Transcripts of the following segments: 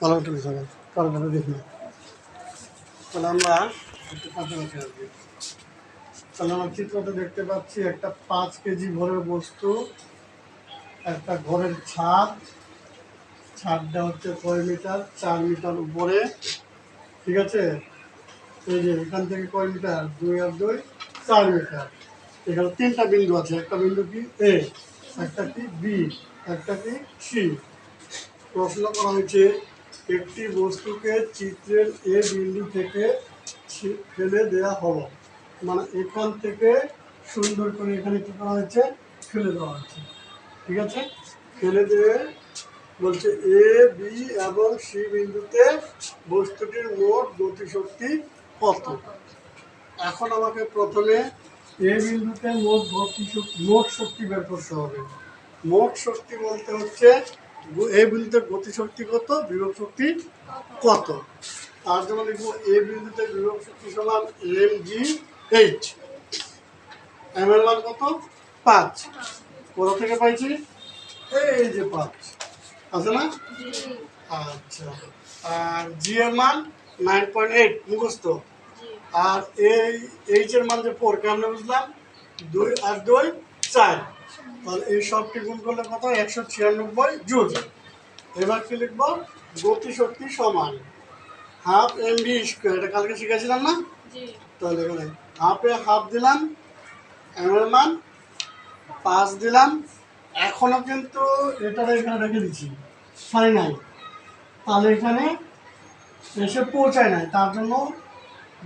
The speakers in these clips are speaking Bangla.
ভালো উঠে যাবে কারও কারও দেখি তাহলে আমরা একটু কাছাকাছি আসবি তাহলে আমার চিত্রতে দেখতে পাচ্ছি, একটা পাঁচ কেজি ভরের বস্তু, একটা ঘরের ছাদ, ছাদটা হচ্ছে কয় মিটার? চার মিটার উপরে, ঠিক আছে? এই যে এখান থেকে কয় মিটার? দুই আর দুই, চার মিটার। এখানে তিনটা বিন্দু আছে, একটা বিন্দু কি? এ, একটা কি? বি, একটা কি? সি। প্রশ্ন করা হয়েছে একটি বস্তুকে চিত্রের এ বিন্দু থেকে ফেলে দেওয়া হলো। মানে এখান থেকে সুন্দর করে এখানে কি করা হয়েছে? ফেলে দেওয়া হয়েছে। ঠিক আছে? ফেলে দিয়ে বলছে এ, বি এবং সি বিন্দুতে বস্তুটির মোট গতিশক্তি কত? এখন আমাকে প্রথমে এ বিন্দুতে মোট গতিশক্তি, মোট শক্তি বের করতে হবে। মোট শক্তি বলতে হচ্ছে এ বিন্দুতে গতিশক্তি কত? বিভব শক্তি কত? তার জন্য লিখব, এ বিন্দুতে বিভব শক্তি সমান এম জি এইচ এম এর মান কত? পাঁচ। কোথা থেকে পাইছি? এই যে পাঁচ। আছে না? আচ্ছা। আর জি এর মান নাইন পয়েন্ট এইট মুখস্থ। আর এই এইচ এর মান যে ফোর কেমন বুঝলাম? দুই আর দুই, চার। তাহলে এই সবটি গুণ করলে কত একশো ছিয়ানব্বই জুল। এবার কি লিখব? গতিশক্তি সমান। Half M V square. এটা কালকে শিখেছিলাম না? তাহলে এখানে হাফে হাফ দিলাম এম এর মান পাঁচ দিলাম। এখনও কিন্তু এটা এখানে রেখে দিচ্ছি। সাড়ে নাই। তাহলে এখানে এসে পৌঁছায় নাই। তার জন্য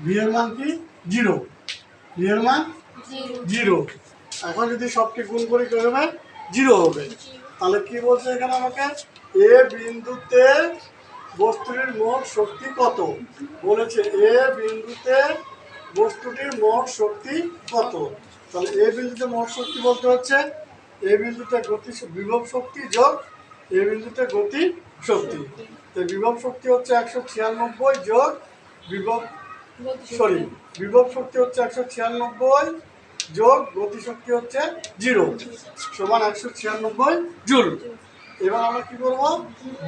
ভি এর মান কি? জিরো ভি এর মান জিরো এখন যদি সবটি গুণ করি কি হবে জিরো হবে। তাহলে কি বলছে এখানে আমাকে? এ বিন্দুতে বস্তুটির মোট শক্তি কত? বলেছে এ বিন্দুতে বস্তুটির মোট শক্তি কত? তাহলে এ বিন্দুতে মোট শক্তি বলতে হচ্ছে এ বিন্দুতে গতি বিভব শক্তি যোগ এ বিন্দুতে গতি শক্তি। তো বিভব শক্তি হচ্ছে একশো ছিয়ানব্বই যোগ বিভব, সরি, বিভব শক্তি হচ্ছে একশো ছিয়ানব্বই যোগ গতি শক্তি হচ্ছে জিরো, সমান একশো ছিয়ানব্বই জুল। এবার আমরা কি করব?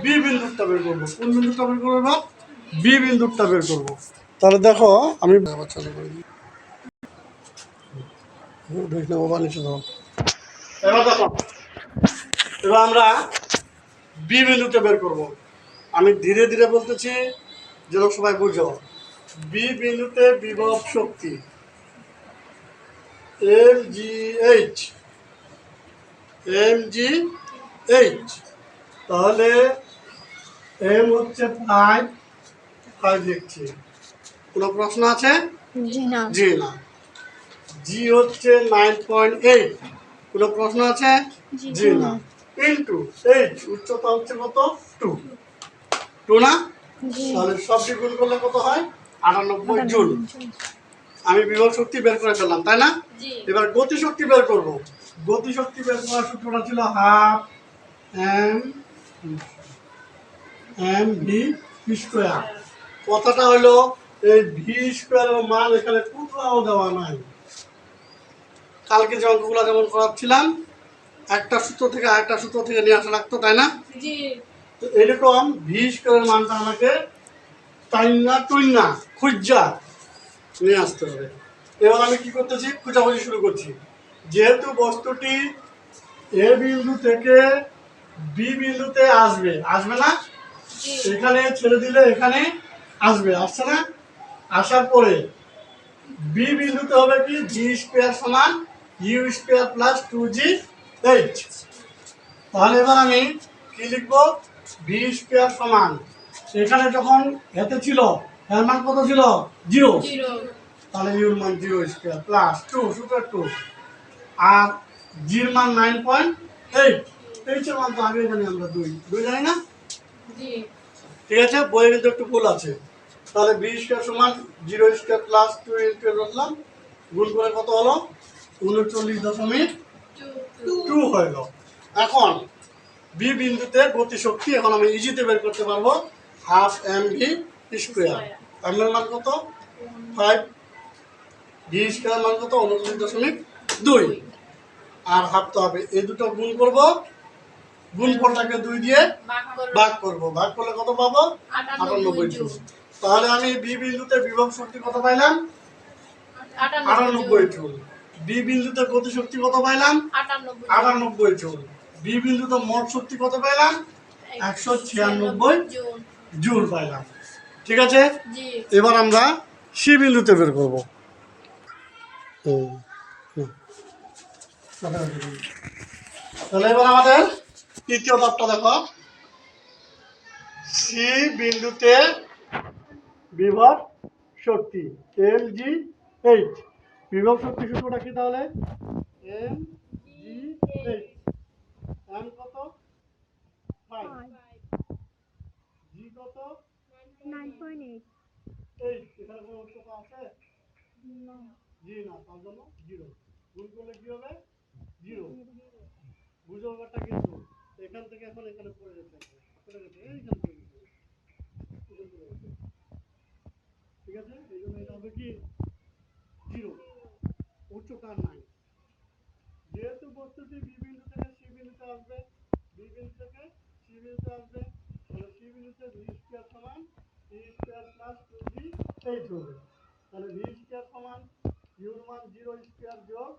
বি বিন্দুরটা বের করব। কোন বিন্দুটা বের করব এবার? বি বিন্দুরটা বের করব। তাহলে দেখো, আমি চালু করে দিই এবার দেখো, এবার আমরা বি বিন্দুটা বের করব। আমি ধীরে ধীরে বলতেছি যেন সবাই বুঝো, বি বিন্দুতে বিভব শক্তি। M G H. M G H. তাহলে এম হচ্ছে ফাইভ ফাইভ লিখছি কোনো প্রশ্ন আছে? জি না। জি হচ্ছে নাইন পয়েন্ট এইট। কোনো প্রশ্ন আছে? জি না। ইন্টু এইচ উচ্চতা হচ্ছে কত? টু। টু না? তাহলে সবটি গুণ করলে কত হয়? আটানব্বই জুল। আমি বিভব শক্তি বের করে ফেললাম তাই না? এবার গতি শক্তি বের করব। গতি শক্তি বের করার সূত্রটা ছিল half M M V square. কথাটা হলো এই ভি স্কোয়ারের মান এখানে কোথাও দেওয়া নাই। কালকে যে অঙ্কগুলো যেমন করাচ্ছিলাম একটা সূত্র থেকে আরেকটা সূত্র থেকে নিয়ে আসা লাগতো তাই না? তো এরকম ভি স্কোয়ারের মানটা আমাকে টাইনা টুইনা খুঁজা নিয়ে আসতে হবে। এবার আমি কি করতেছি? খোঁজাখুঁজি শুরু করছি। যেহেতু বস্তুটি এ বিন্দু থেকে বি বিন্দুতে আসবে আসবে না? এখানে ছেড়ে দিলে এখানে আসবে আসছে না? আসার পরে বি বিন্দুতে হবে কি? জি স্কোয়ার সমান U square plus two G H. তাহলে এবার আমি কি লিখব? ভি স্কোয়ার সমান। এখানে যখন এতে ছিল এর মান কত ছিল? জিরো। তাহলে ইউর মান zero square plus two super two. আর জির মান নাইন পয়েন্ট এইট। এইচের মান তো আগে জানি আমরা দুই। দুই জানি না? ঠিক আছে বইয়ে কিন্তু একটু ভুল আছে। তাহলে বি স্কোয়ার সমান zero square plus two into বসলাম গুণ করে কত হলো? উনচল্লিশ দশমিক টু। হইল এখন বি বিন্দুতে গতিশক্তি এখন আমি ইজিতে বের করতে পারব। হাফ এম ভি স্কোয়ার এর মান কত? ফাইভ ভি স্কোয়ার মান কত? উনচল্লিশ দশমিক দুই। আর হাফ তো হবে এই দুটো গুণ করব। গুণফলটাকে দুই দিয়ে ভাগ করো ভাগ করব। ভাগ করলে কত পাবো? আটানব্বই জুল। তাহলে আমি বি বিন্দুতে বিভব শক্তি কত পাইলাম? আটানব্বই জুল। বি বিন্দুতে গতি শক্তি কত পাইলাম? আটানব্বই জুল। বি বিন্দুতে মোট শক্তি কত পাইলাম? একশো ছিয়ানব্বই জুল পাইলাম। ঠিক আছে? এবার আমরা সি বিন্দুতে বের করব। তাহলে এবার আমাদের তৃতীয় ধাপটা দেখো। সি বিন্দুতে বিভব শক্তি এম জি এইচ। বিভব শক্তি সূত্রটা কি তাহলে? M G H. এম কত? ফাইভ। কত নাইন পয়েন্ট এইট এইট এখানে কোনো উচ্চতা আছে? জি না তার জন্য জিরো গুণ করলে কি হবে? জিরো বুঝো ব্যাপারটা কিন্তু এখান থেকে এখন এখানে পড়ে যেতে পড়ে যেতে এইখান থেকে এখানে পড়ে গেছে। ঠিক আছে এই জন্য এটা হবে কি জিরো উচ্চতা নাই যেহেতু বস্তুটি বি বিন্দু থেকে সি বিন্দুতে আসবে বি বিন্দু থেকে সি বিন্দুতে আসবে তাহলে সি বিন্দুতে ভি স্কোয়ার সমান V square plus two eight হবে তাহলে ভি স্কোয়ার সমান ইউর মান জিরো স্কোয়ার যোগ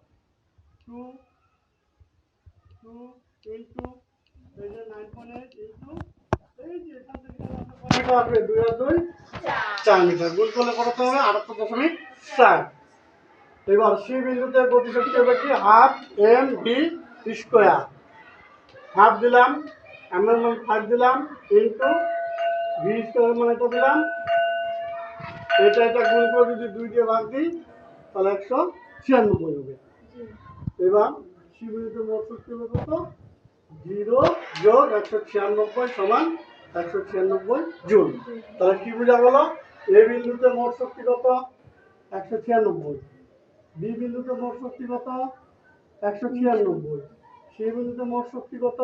টু টু ইন্টু এই যে নাইন পয়েন্ট এইট ইন্টু এই যে এখান থেকে কত আসবে, দুই চার মিটার। গুণ করলে কত হবে? আটাত্তর দশমিক চার। এবার সি বিন্দুতে গতিশক্তি half M V square half দিলাম এম এর মান ফাইভ দিলাম ইন্টু ভি স্কোয়ার মানে তো দিলাম এটা এটা গুণ করে যদি দুই দিয়ে ভাগ দিই তাহলে একশো ছিয়ানব্বই হবে। এবার বিন্দুতে মোট শক্তি হবে কত? জিরো যোগ একশো ছিয়ানব্বই সমান একশো ছিয়ানব্বই জুল তাহলে কি বোঝা গেল? এ বিন্দুতে মোট শক্তি কত? একশো ছিয়ানব্বই। বি বিন্দুতে মোট শক্তি কত? একশো ছিয়ানব্বই। সি বিন্দুতে মোট শক্তি কত?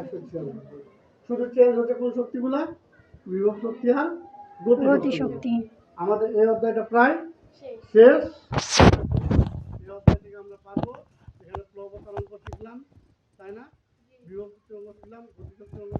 একশো ছিয়ানব্বই। শুধু চেঞ্জ হচ্ছে কোন শক্তিগুলা? বিভব শক্তি আর গতি শক্তি। আমাদের এই অধ্যায়টা প্রায় শেষ। এই অধ্যায়টিকে আমরা পারব। এখানে প্লবতার অঙ্ক শিখলাম তাই না? বিভক্তি শিখলাম গতি